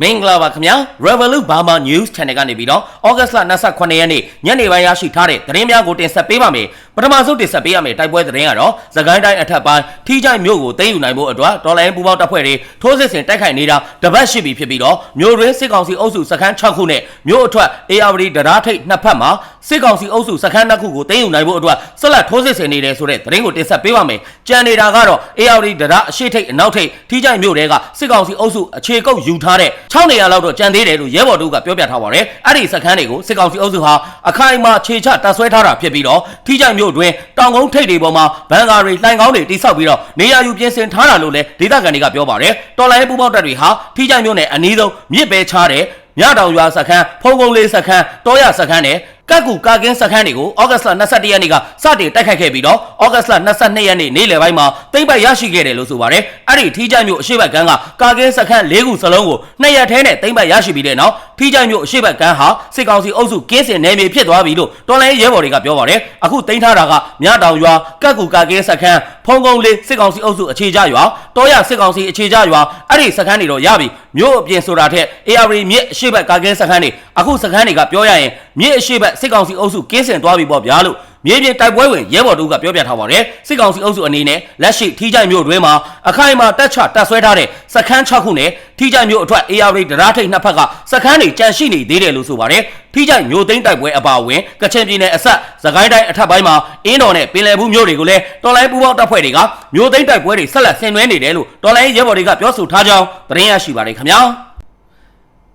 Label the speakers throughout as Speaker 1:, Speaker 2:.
Speaker 1: မင်္ဂလာပါခင်ဗျာ Revolut Burma News Channel ကနေပြီးတော့ဩဂတ်စ်လ28ရက်နေ့ညနေပိုင်းရရှိထားတဲ့သတင်းများကိုတင်ဆက်ပေးပါမယ်ပထမဆုံးတင်ဆက်ပေးရမယ့်တိုက်ပွဲသတင်းကတော့သခိုင်းတိုင်းအထက်ပိုင်းထီးချိုင်မြို့ကိုသိမ်းယူနိုင်ဖို့အတွက်ဒေါ်လာရင်းပူပေါင်းတပ်ဖွဲ့တွေထိုးစစ်ဆင်တိုက်ခိုက်နေတာတပတ်ရှိပြီဖြစ်ပြီးတော့မြို့ရင်းစစ်ကောင်စီအုပ်စုစခန်း6ခုနဲ့မြို့အထွက် ARD တရားထိတ်နှစ်ဖက်မှာစစ်ကောင်စီအုပ်စုစခန်းနှစ်ခုကိုသိမ်းယူနိုင်ဖို့အတွက်ဆက်လက်ထိုးစစ်ဆင်နေတယ်ဆိုတဲ့သတင်းကိုတင်ဆက်ပေးပါမယ်ကြံနေတာကတော့ ARD တရားအရှိထိတ်အနောက်ထိတ်ထီးချိုင်မြို့တွေကစစ်ကောင်စီအုပ်စုအခြေကုပ်ယူထားတဲ့6နေရာလောက်တော့ကြံသေးတယ်လို့ရဲဘော်တို့ကပြောပြထားပါတယ်အဲ့ဒီစခန်းတွေကိုစစ်ကောင်စီအုပ်စုဟာအခိုင်အမာခြေချတပ်ဆွဲထားတာဖြစ်ပြီးတော့ထီးချိုင်မြို့တွင်တောင်ကုန်းထိပ်တွေပေါ်မှာဘန်ကာတွေလှိုင်ကောင်းတွေတိစောက်ပြီးတော့နေရာယူပြင်ဆင်ထားတာလို့လည်းဒေသခံတွေကပြောပါတယ်တော်လိုင်းပူပေါက်တပ်တွေဟာထီးချိုင်မြို့နယ်အနီးဆုံးမြစ်ပဲချားတဲ့ မြတောင်ရွာစခန်းဖုံကုန်းလေးစခန်းတောရစခန်းနဲ့ကတ်ကူကာကင်းစခန်းတွေကိုဩဂတ်စ်လ22ရက်နေ့ကစတင်တိုက်ခိုက်ခဲ့ပြီးတော့ဩဂတ်စ်လ22ရက်နေ့နေ့လယ်ပိုင်းမှာသိမ့်ပိုက်ရရှိခဲ့တယ်လို့ဆိုပါတယ်အဲ့ဒီထီးချိုင်မြို့အရှိတ်ဘက်ကန်းကကာကင်းစခန်း၄ခုစလုံးကိုနှစ်ရက်ထဲနဲ့သိမ့်ပိုက်ရရှိပြီးတဲ့နောက်ထီးချိုင်မြို့အရှိတ်ဘက်ကန်းဟာစစ်ကောင်စီအုပ်စုကင်းစင်နယ်မြေဖြစ်သွားပြီလို့တော်လိုင်းရဲဘော်တွေကပြောပါတယ်အခုသိမ်းထားတာကမြတောင်ရွာကတ်ကူကာကင်းစခန်းဖုံကုန်းလေးစစ်ကောင်စီအုပ်စုအခြေချရွာတောရစစ်ကောင်စီအခြေချရွာအဲ့ဒီစခန်းတွေတော့ရပြီ မြို့အပြင်ဆိုတာထက် AR မြစ်အရှိတ်ဘက်ကာကင်းစခန်းတွေအခုစခန်းတွေကပြောရရင်မြစ်အရှိတ်ဘက်စစ်ကောင်စီအုပ်စုကင်းစင်သွားပြီပေါ့ဗျာလို့မြေပြင်တိုက်ပွဲဝင်ရဲဘော်တို့ကပြောပြထားပါတယ်စစ်ကောင်စီအုပ်စုအနေနဲ့လက်ရှိထီးကြိုင်မြို့တွင်းမှာအခိုင်အမာတက်ချတက်ဆွဲထားတဲ့စခန်း6ခုနဲ့ထီးကြိုင်မြို့အထွက် AR တရားထိတ်နှစ်ဖက်ကစခန်းတွေကြန့်ရှိနေသေးတယ်လို့ဆိုပါတယ်ထီးကြိုင်မြို့သိမ်းတိုက်ပွဲအပါအဝင်ကချင်ပြည်နယ်အဆက်သခိုင်းတိုင်းအထက်ပိုင်းမှာအင်းတော်နဲ့ပင်လယ်ဘူးမြို့တွေကိုလည်းတော်လိုင်းပူပေါင်းတပ်ဖွဲ့တွေကမြို့သိမ်းတိုက်ပွဲတွေဆက်လက်ဆင်နွှဲနေတယ်လို့တော်လိုင်းရဲဘော်တွေကပြောဆိုထားကြောင်းသတင်းရရှိပါတယ်ခင်ဗျာ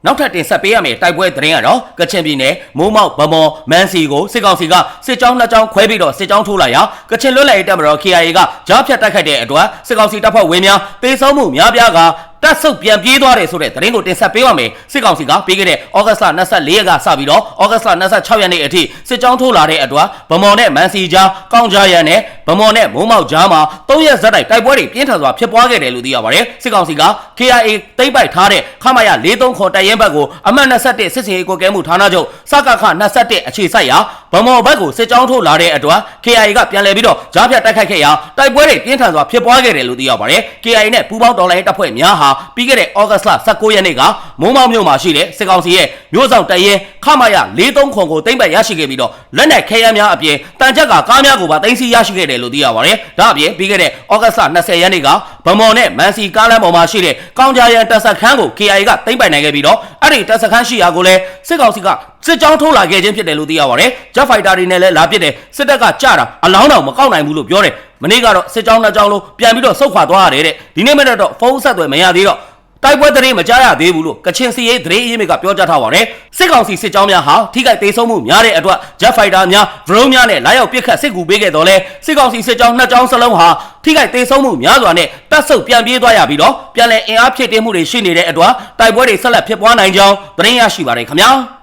Speaker 1: နောက်ထပ်တင်ဆက်ပေးရမယ့်တိုက်ပွဲသတင်းကတော့ကချင်ပြည်နယ်မိုးမောက်ဗမော်မန်စီကိုစစ်ကောင်စီကစစ်ကြောင်းနှစ်ကြောင်းခွဲပြီးတော့စစ်ကြောင်းထိုးလာရာကချင်လွတ်လပ်ရေးတပ်မတော် KIA ကကြားဖြတ်တိုက်ခိုက်တဲ့အတွက်စစ်ကောင်စီတပ်ဖွဲ့ဝင်များတေဆုံးမှုများပြားကတက်ဆုပ်ပြန်ပြေးသွားတယ်ဆိုတဲ့သတင်းကိုတင်ဆက်ပေးပါမယ်စစ်ကောင်စီကပြီးခဲ့တဲ့ဩဂတ်စ်လ24ရက်ကစပြီးတော့ဩဂတ်စ်လ26ရက်နေ့အထိစစ်ကြောင်းထိုးလာတဲ့အတွက်ဗမော်နဲ့မန်စီကြားကောင်းကြားရန်နဲ့ဗမော်နဲ့မိုးမောက်ကြားမှာ၃ရက်ဇက်တိုက်တိုက်ပွဲတွေပြင်းထန်စွာဖြစ်ပွားခဲ့တယ်လို့သိရပါတယ်စစ်ကောင်စီက KIA သိမ်းပိုက်ထားတဲ့ခမရ43ခေါ်တိုက်ရင်ဘက်ကိုအမှတ်21စစ်စင်ရေးကိုကဲမှုဌာနချုပ်စကခ21အခြေစိုက်ရာဗမော်ဘက်ကိုစစ်ကြောင်းထိုးလာတဲ့အတွက် KIA ကပြန်လည်ပြီးတော့ကြားဖြတ်တိုက်ခိုက်ခဲ့ရာတိုက်ပွဲတွေပြင်းထန်စွာဖြစ်ပွားခဲ့တယ်လို့သိရပါတယ် KIA နဲ့ပူးပေါင်းတော်လှန်ရေးတပ်ဖွဲ့များဟာပြီးခဲ့တဲ့ဩဂတ်စ်လ19ရက်နေ့ကမုံမောင်မြို့မှာရှိတဲ့စစ်ကောင်စီရဲ့မြို့ဆောင်တရင်ခမရ43ခွန်ကိုသိမ်းပိုက်ရရှိခဲ့ပြီးတော့လက်နက်ခဲယမ်းများအပြင်တန်ချက်ကကားများကိုပါသိမ်းဆည်းရရှိခဲ့တယ်လို့သိရပါတယ်။ဒါအပြင်ပြီးခဲ့တဲ့ဩဂတ်စ်လ20ရက်နေ့ကဗမော်နဲ့မန်စီကားလမ်းပေါ်မှာရှိတဲ့ကောင်းကြရန်တပ်စခန်းကို KIA ကသိမ်းပိုက်နိုင်ခဲ့ပြီးတော့အဲ့ဒီတပ်စခန်းရှိရာကိုလည်းစစ်ကောင်စီက စစ်ကြောင်းထိုးလာခဲ့ခြင်းဖြစ်တယ်လို့သိရပါတယ်။ Jet Fighter တွေနဲ့လည်းလာပစ်တယ်စစ်တပ်ကကြတာအလောင်းတော်မကောက်နိုင်ဘူးလို့ပြောတယ်။မနေ့ကတော့စစ်ကြောင်းနှစ်ကြောင်းလုံးပြန်ပြီးတော့ဆုတ်ခွာသွားရတယ်တဲ့။ဒီနေ့မှတော့ဖုန်းဆက်သွယ်မရသေးတော့တိုက်ပွဲသတင်းမကြားရသေးဘူးလို့ကချင်စီရေးသတင်းအရေးမြစ်ကပြောကြားထားပါတယ်စစ်ကောင်စီစစ်ကြောင်းများဟာထိခိုက်ဒေဆုံးမှုများတဲ့အတွက် Jet Fighter များ drone များနဲ့လာရောက်ပစ်ခတ်စစ်ကူပေးခဲ့တော်လဲစစ်ကောင်စီစစ်ကြောင်းနှစ်ကြောင်းစလုံးဟာထိခိုက်ဒေဆုံးမှုများစွာနဲ့တပ်ဆုပ်ပြန်ပြေးသွားရပြီးတော့ပြန်လည်အင်အားဖြည့်တင်းမှုတွေရှိနေတဲ့အတွက်တိုက်ပွဲတွေဆက်လက်ဖြစ်ပွားနိုင်ကြောင်းသတင်းရရှိပါတယ်ခင်ဗျာ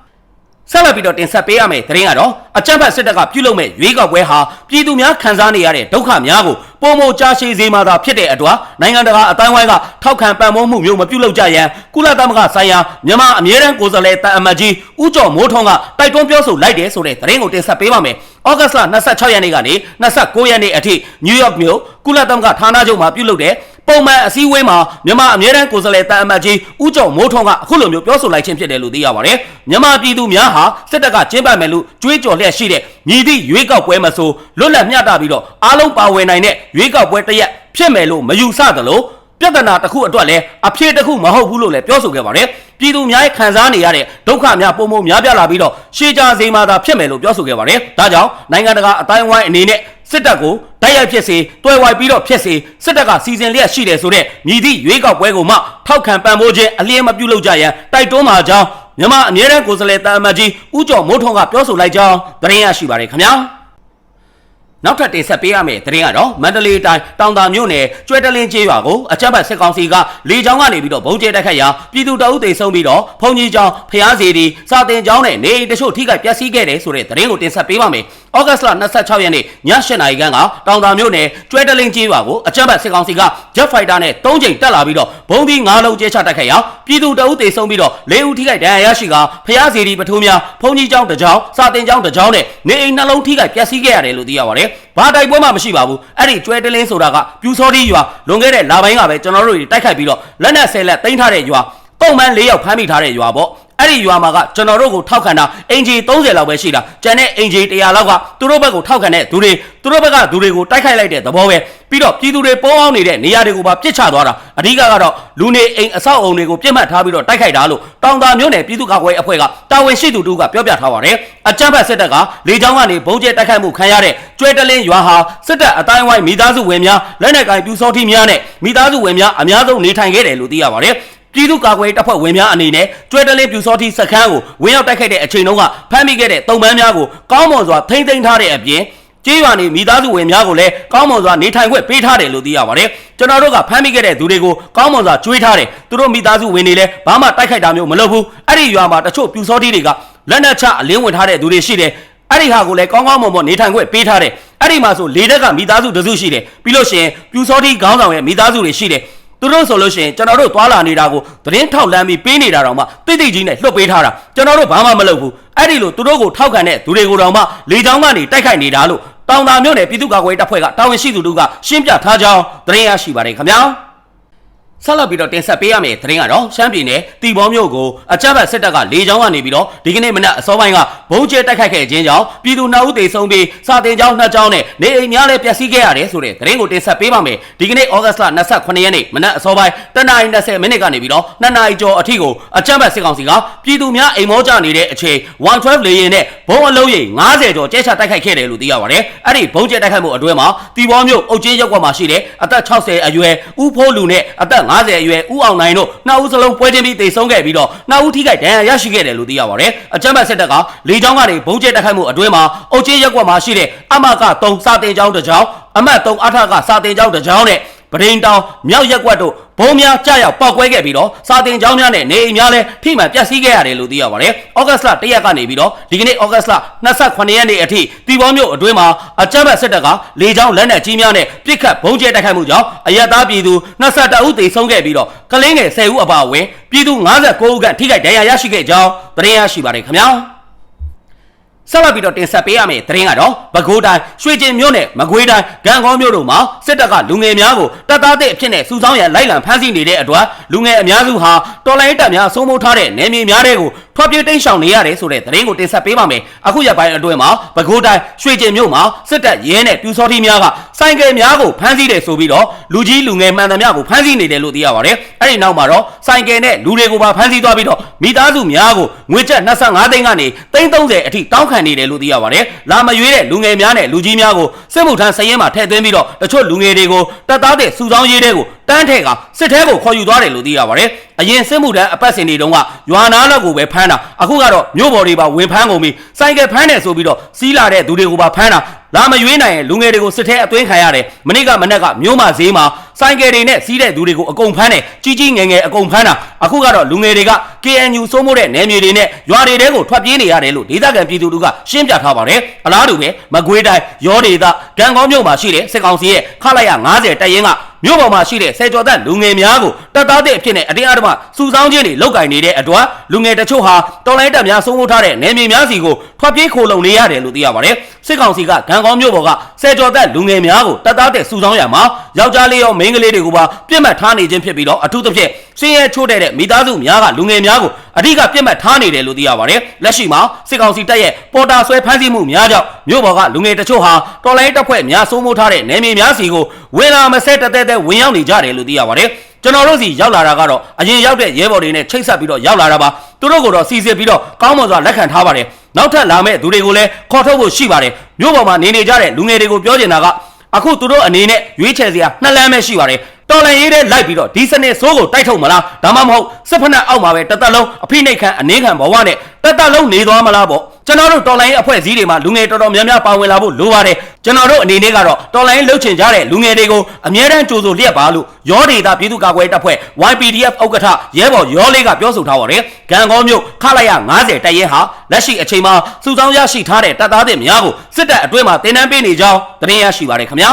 Speaker 1: ဆက်လက်ပြီးတော့တင်ဆက်ပေးရမယ့်သတင်းကတော့အကြမ်းဖက်စစ်တပ်ကပြုလုပ်မဲ့ရွေးကောက်ပွဲဟာပြည်သူများခံစားနေရတဲ့ဒုက္ခများကိုပုံမကြာရှည်စေမှာသာဖြစ်တဲ့အတွက်နိုင်ငံတကာအတိုင်းဝိုင်းကထောက်ခံပံ့ပိုးမှုမျိုးမပြုလုပ်ကြရန်ကုလသမဂ္ဂဆိုင်ရာမြန်မာအမြဲတမ်းကိုယ်စားလှယ်တန်အမတ်ကြီးဦးကျော်မိုးထွန်းကတိုက်တွန်းပြောဆိုလိုက်တယ်ဆိုတဲ့သတင်းကိုတင်ဆက်ပေးပါမယ်။ဩဂတ်စ်လ26ရက်နေ့ကနေ29ရက်နေ့အထိနယူးယောက်မြို့ကုလသမဂ္ဂဌာနချုပ်မှာပြုလုပ်တဲ့ ပုံမှန်အစည်းအဝေးမှာမြန်မာအမြဲတမ်းကိုယ်စားလှယ်တန်အမတ်ကြီးဦးကျော်မိုးထွန်းကအခုလိုမျိုးပြောဆိုလိုက်ခြင်းဖြစ်တယ်လို့သိရပါတယ်။မြန်မာပြည်သူများဟာစစ်တပ်ကကျင်းပမယ်လို့ကြွေးကြော်လျက်ရှိတဲ့မြည်သည့်ရွေးကောက်ပွဲမဆိုလွတ်လပ်မျှတပြီးတော့အားလုံးပါဝင်နိုင်တဲ့ရွေးကောက်ပွဲတစ်ရက်ဖြစ်မယ်လို့မယူဆသလိုပြဿနာတစ်ခုအတွက်လည်းအဖြစ်တစ်ခုမဟုတ်ဘူးလို့လည်းပြောဆိုခဲ့ပါတယ်။ပြည်သူများရဲ့ခံစားနေရတဲ့ဒုက္ခများပုံပုံများပြလာပြီးတော့ရှေးကြစေမှာသာဖြစ်မယ်လို့ပြောဆိုခဲ့ပါတယ်။ဒါကြောင့်နိုင်ငံတကာအတိုင်းအဝိုင်းအနေနဲ့ စစ်တပ်ကိုတိုက်ရိုက်ဖြစ်စေတွဲဝိုက်ပြီးတော့ဖြစ်စေစစ်တပ်ကစီစဉ်လျက်ရှိတယ်ဆိုတဲ့မြည်သည့်ရွေးကောက်ပွဲကိုမှထောက်ခံပံ့ပိုးခြင်းအလျင်းမပြုလုပ်ကြရန်တိုက်တွန်းပါကြောင်းမြန်မာအမြဲတမ်းကိုယ်စားလှယ်တာအမတ်ကြီးဦးကျော်မိုးထွန်းကပြောဆိုလိုက်ကြောင်းသတင်းရရှိပါတယ်ခင်ဗျာ။နောက်ထပ်တင်ဆက်ပေးရမယ့်သတင်းကတော့မန္တလေးတိုင်းတောင်တာမြို့နယ်ကျွဲတလင်းကျေးရွာကိုအကြမ်းဖက်စစ်ကောင်စီကလေကြောင်းကနေပြီးတော့ဘုံကျဲတိုက်ခတ်ရာပြည်သူတအုပ်တေဆုံးပြီးတော့ဖုန်ကြီးကျောင်းဖျားစီဒီစာတင်ကျောင်းနဲ့နေအိမ်တချို့ထိခိုက်ပျက်စီးခဲ့တယ်ဆိုတဲ့သတင်းကိုတင်ဆက်ပေးပါမယ်။ ဩဂတ်စ်လ26ရက်နေ့ည8နာရီခန့်ကတောင်တာမြို့နယ်ကျွဲတလင်းကျေးရွာကိုအကြမ်းဖက်စစ်ကောင်စီက Jet Fighter နဲ့၃ချိန်တက်လာပြီးတော့ဘုံပြီး၅လုံးကျဲချတိုက်ခတ်ရာပြည်သူတအုပ်တေဆုံးပြီးတော့၄ဦးထိခိုက်ဒဏ်ရာရရှိကဖျားစီဒီပထိုးများဖုန်ကြီးကျောင်းတစ်ကျောင်းစာတင်ကျောင်းတစ်ကျောင်းနဲ့နေအိမ်နှလုံးထိခိုက်ပျက်စီးခဲ့ရတယ်လို့သိရပါတယ်။ဘာတိုက်ပွဲမှမရှိပါဘူးအဲ့ဒီကျွဲတလင်းဆိုတာကပြူစောတိရွာလွန်ခဲ့တဲ့လပိုင်းကပဲကျွန်တော်တို့တွေတိုက်ခိုက်ပြီးတော့လက်နက်ဆဲလက်တင်ထားတဲ့ရွာတုံမှန်၄ယောက်ဖမ်းမိထားတဲ့ရွာပေါ့ အဲ့ဒီရွာမှာကကျွန်တော်တို့ကိုထောက်ခံတာအင်ဂျီ30လောက်ပဲရှိတာကျန်တဲ့အင်ဂျီ100လောက်ကသူတို့ဘက်ကိုထောက်ခံတဲ့သူတွေသူတို့ဘက်ကသူတွေကိုတိုက်ခိုက်လိုက်တဲ့သဘောပဲပြီးတော့ပြည်သူတွေပေါအောင်နေတဲ့နေရာတွေကိုပါပြစ်ချသွားတာအဓိကကတော့လူနေအိမ်အဆောက်အုံတွေကိုပြစ်မှတ်ထားပြီးတော့တိုက်ခိုက်တာလို့တောင်တာမျိုးနယ်ပြည်သူ့ကာကွယ်ရေးအဖွဲ့ကတာဝန်ရှိသူတို့ကပြောပြထားပါတယ်အကြမ်းဖက်စစ်တပ်ကလေကြောင်းကနေဘုံကျဲတိုက်ခိုက်မှုခံရတဲ့ကျွဲတလင်းရွာဟာစစ်တပ်အတိုင်းဝိုင်းမိသားစုဝင်များလက်နက်ကိုင်ပြူစောတိများနဲ့မိသားစုဝင်များအများဆုံးနေထိုင်ခဲ့တယ်လို့သိရပါတယ် ပြည်သူ့ကာကွယ်ရေးတပ်ဖွဲ့ဝင်များအနေနဲ့ကျွဲတလင်းပြူစောတိစခန်းကိုဝင်ရောက်တိုက်ခိုက်တဲ့အချိန်တုန်းကဖမ်းမိခဲ့တဲ့တုံပန်းများကိုကောင်းမွန်စွာထိမ့်သိမ်းထားတဲ့အပြင်ကျေးရွာနေမိသားစုဝင်များကိုလည်းကောင်းမွန်စွာနေထိုင်ခွင့်ပေးထားတယ်လို့သိရပါတယ်ကျွန်တော်တို့ကဖမ်းမိခဲ့တဲ့သူတွေကိုကောင်းမွန်စွာကြွေးထားတယ်သူတို့မိသားစုဝင်တွေလည်းဘာမှတိုက်ခိုက်တာမျိုးမလုပ်ဘူးအဲ့ဒီရွာမှာတချို့ပြူစောတိတွေကလက်နက်ချအလင်းဝင်ထားတဲ့သူတွေရှိတယ်အဲ့ဒီဟာကိုလည်းကောင်းကောင်းမွန်မွန်နေထိုင်ခွင့်ပေးထားတယ်အဲ့ဒီမှာဆိုလေတက်ကမိသားစုတစုရှိတယ်ပြီးလို့ရှိရင်ပြူစောတိခေါင်းဆောင်ရဲ့မိသားစုတွေရှိတယ် သူတို့ဆိုလို့ရှိရင်ကျွန်တော်တို့သွာလာနေတာကိုသတင်းထောက်လမ်းပြီးပေးနေတာတော့မှတိတ်တိတ်ကြီးနဲ့လွတ်ပေးထားတာကျွန်တော်တို့ဘာမှမလုပ်ဘူးအဲ့ဒီလိုသူတို့ကိုထောက်ခံတဲ့သူတွေကိုတော့မှလေချောင်းကနေတိုက်ခိုက်နေတာလို့တောင်တာမြို့နယ်ပြည်သူ့ကာကွယ်ရေးတပ်ဖွဲ့ကတာဝန်ရှိသူတို့ကရှင်းပြထားကြောင်းသတင်းရရှိပါတယ်ခင်ဗျာ ဆက်လက်ပြီးတော့တင်ဆက်ပေးရမယ့်သတင်းကတော့ရှမ်းပြည်နယ်တီဘောမြို့ကိုအကြမ်းဖက်စစ်တပ်ကလေကြောင်းကနေပြီးတော့ဒီကနေ့မနက်အစောပိုင်းကဘုံကျဲတိုက်ခိုက်ခဲ့ခြင်းကြောင့်ပြည်သူနှစ်ဦးသေဆုံးပြီးစာတင်ကျောင်းနှစ်ကျောင်းနဲ့နေအိမ်များလည်းပျက်စီးခဲ့ရတယ်ဆိုတဲ့သတင်းကိုတင်ဆက်ပေးပါမယ်ဒီကနေ့ဩဂတ်စ်လ28ရက်နေ့မနက်အစောပိုင်းတနင်္လာရီ20မိနစ်ကနေပြီးတော့2နာရီကျော်အထိကိုအကြမ်းဖက်စစ်ကောင်စီကပြည်သူများအိမ်မောကြနေတဲ့အချိန်112လေယာဉ်နဲ့ဘုံအလုံးရိပ်90ကျော်ကျဲချတိုက်ခိုက်ခဲ့တယ်လို့သိရပါတယ်အဲ့ဒီဘုံကျဲတိုက်ခိုက်မှုအတွင်းမှာတီဘောမြို့အုတ်ချင်းရပ်ကွက်မှာရှိတဲ့အသက်60အရွယ်ဦးဖိုးလူနဲ့အသက်50အရွယ်ဦးအောင်နိုင်တို့နှစ်ဦးစလုံးပွဲချင်းပြီးတေဆုံးခဲ့ပြီးတော့နှစ်ဦးထိခိုက်ဒဏ်ရာရရှိခဲ့တယ်လို့သိရပါတယ်အကြမ်းဖက်စစ်တပ်ကလေကြောင်းကနေဘုံကျဲတိုက်ခိုက်မှုအတွင်းမှာအုတ်ချင်းရပ်ကွက်မှာရှိတဲ့အမက3စာတင်ကျောင်းတစ်ကျောင်းအမတ်3အထကစာတင်ကျောင်းတစ်ကျောင်းနဲ့ ပဒိန်တောင်မြောက်ရက်ကွက်တို့ဘုံများကြရောက်ပောက်ကွဲခဲ့ပြီးတော့စာတင်ကျောင်းများနဲ့နေအိမ်များလည်းထိမှန်ပျက်စီးခဲ့ရတယ်လို့သိရပါတယ်။ဩဂတ်စ်လ1ရက်ကနေပြီးတော့ဒီကနေ့ဩဂတ်စ်လ28ရက်နေ့အထိတီဘောမြို့အတွင်းမှာအကြမ်းဖက်စစ်တပ်ကလေကြောင်းလက်နက်ကြီးများနဲ့ပစ်ခတ်ဘုံကျဲတိုက်ခိုက်မှုကြောင့်အရက်သားပြည်သူ22ဦးသေဆုံးခဲ့ပြီးတော့ကလေးငယ်10ဦးအပါအဝင်ပြည်သူ59ဦးခန့်ထိခိုက်ဒဏ်ရာရရှိခဲ့ကြောင်းသတင်းရရှိပါတယ်ခင်ဗျာ။ ဆက်လက်ပြီးတော့တင်ဆက်ပေးရမယ့်သတင်းကတော့ပဲခူးတိုင်းရွှေကျင်မြို့နယ်မကွေးတိုင်းဂံကောမြို့တို့မှာစစ်တပ်ကလူငယ်များကိုတပ်သားတဲ့အဖြစ်နဲ့စုဆောင်းရန်လိုက်လံဖမ်းဆီးနေတဲ့အတွက်လူငယ်အများစုဟာတော်လိုင်းတပ်များစိုးမိုးထားတဲ့နယ်မြေများတွေကိုထွက်ပြေးတိမ်းရှောင်နေရတယ်ဆိုတဲ့သတင်းကိုတင်ဆက်ပေးပါမယ်အခုရက်ပိုင်းအတွင်းမှာပဲခူးတိုင်းရွှေကျင်မြို့မှာစစ်တပ်ရဲနဲ့ပြူစောတိများကစိုင်းကယ်များကိုဖမ်းဆီးတယ်ဆိုပြီးတော့လူကြီးလူငယ်မှန်သမျှကိုဖမ်းဆီးနေတယ်လို့သိရပါတယ်အဲ့ဒီနောက်မှာတော့စိုင်းကယ်နဲ့လူတွေကိုပါဖမ်းဆီးသွားပြီးတော့မိသားစုများကိုငွေကျပ်25သိန်းကနေ330အထိတောင်းခံနေတယ်လို့သိရပါတယ်လာမရွေးတဲ့လူငယ်များနဲ့လူကြီးများကိုစစ်မှုထမ်းစရင်မှာထည့်သွင်းပြီးတော့တချို့လူငယ်တွေကိုတပ်သားတဲ့စုဆောင်းရေးတဲ့ကိုတန်းထဲကစစ်ထဲကိုခေါ်ယူသွားတယ်လို့သိရပါတယ်အရင်စစ်မှုထမ်းအပတ်စဉ်တွေတုန်းကရွာနာလောက်ကိုပဲဖမ်းတာအခုကတော့မြို့ပေါ်တွေပါဝင်ဖမ်းကုန်ပြီစိုက်ကယ်ဖမ်းတယ်ဆိုပြီးတော့စီးလာတဲ့သူတွေကိုပါဖမ်းတာလာမရွေးနိုင်ရင်လူငယ်တွေကိုစစ်ထဲအသွင်းခံရတယ်မနေ့ကမနေ့ကမြို့မှာဈေးမှာဆိုင်ကယ်တွေနဲ့စီးတဲ့သူတွေကိုအကုန်ဖမ်းတယ်ကြီးကြီးငယ်ငယ်အကုန်ဖမ်းတာအခုကတော့လူငယ်တွေက KNU စိုးမိုးတဲ့နယ်မြေတွေနဲ့ရွာတွေတဲကိုထွက်ပြေးနေရတယ်လို့ဒေသခံပြည်သူတို့ကရှင်းပြထားပါတယ်အလားတူပဲမကွေးတိုင်းရောဒေသဂံကောင်းမြို့မှာရှိတဲ့စစ်ကောင်စီရဲ့ခလိုက်ရ90တပ်ရင်းကမြို့ပေါ်မှာရှိတဲ့ဆယ်ကျော်သက်လူငယ်များကိုတပ်သားတဲ့အဖြစ်နဲ့အတင်းအဓမ္မစုဆောင်းခြင်းတွေလုပ်ကင်နေတဲ့အတွက်လူငယ်တချို့ဟာတော်လိုင်းတပ်များစိုးမိုးထားတဲ့နယ်မြေများစီကိုထွက်ပြေးခိုလုံနေရတယ်လို့သိရပါတယ်စစ်ကောင်စီကဂံကောင်းမြို့ပေါ်ကဆယ်ကျော်သက်လူငယ်များကိုတပ်သားတဲ့စုဆောင်းရမှာယောက်ျားလေးရောမိန်းကလေးတွေကိုပါပြစ်မှတ်ထားနေခြင်းဖြစ်ပြီးတော့အထူးသဖြင့်စင်းရဲချိုးတဲ့မိသားစုများကလူငယ်များကိုအဓိကပြစ်မှတ်ထားနေတယ်လို့သိရပါတယ်လက်ရှိမှာစစ်ကောင်စီတပ်ရဲ့ပေါ်တာဆွဲဖမ်းဆီးမှုများကြောင့်မြို့ပေါ်ကလူငယ်တချို့ဟာတော်လိုင်းတပ်ဖွဲ့များစိုးမိုးထားတဲ့နယ်မြေများစီကိုဝင်လာမဆဲတသက်သက်ဝင်ရောက်နေကြတယ်လို့သိရပါတယ်ကျွန်တော်တို့စီရောက်လာတာကတော့အရင်ရောက်တဲ့ရဲဘော်တွေနဲ့ချိတ်ဆက်ပြီးတော့ရောက်လာတာပါသူတို့ကိုတော့စီစစ်ပြီးတော့ကောင်းမွန်စွာလက်ခံထားပါတယ်နောက်ထပ်လာမဲ့သူတွေကိုလည်းခေါ်ထုတ်ဖို့ရှိပါတယ်မြို့ပေါ်မှာနေနေကြတဲ့လူငယ်တွေကိုပြောချင်တာကအခုသူတို့အနေနဲ့ရွေးချယ်စရာနှစ်လမ်းပဲရှိပါတယ် တော်လန်ရေးတဲ့လိုက်ပြီးတော့ဒီစနစ်စိုးကိုတိုက်ထုတ်မလားဒါမှမဟုတ်စစ်ဖက်နှက်အောက်မှာပဲတသက်လုံးအဖိနှိတ်ခံအနေခံဘဝနဲ့တသက်လုံးနေသွားမလားပေါ့ကျွန်တော်တို့တော်လိုင်းအဖွဲ့အစည်းတွေမှာလူငယ်တော်တော်များများပါဝင်လာဖို့လိုပါတယ်ကျွန်တော်တို့အနေနဲ့ကတော့တော်လိုင်းလှုပ်ချင်ကြတဲ့လူငယ်တွေကိုအမြဲတမ်းကြိုးဆိုလျက်ပါလို့ရောဒေတာပြည်သူ့ကာကွယ်တပ်ဖွဲ့ YPDF ဥက္ကဋ္ဌရဲဘော်ရောလေးကပြောဆိုထားပါတယ်ဂံကောမြို့ခလိုက်ရ90တပ်ရဲဟာလက်ရှိအချိန်မှာစုဆောင်းရရှိထားတဲ့တပ်သားတွေများကိုစစ်တပ်အတွင်းမှာတင်နန်းပေးနေကြောင်းသတင်းရရှိပါတယ်ခင်ဗျာ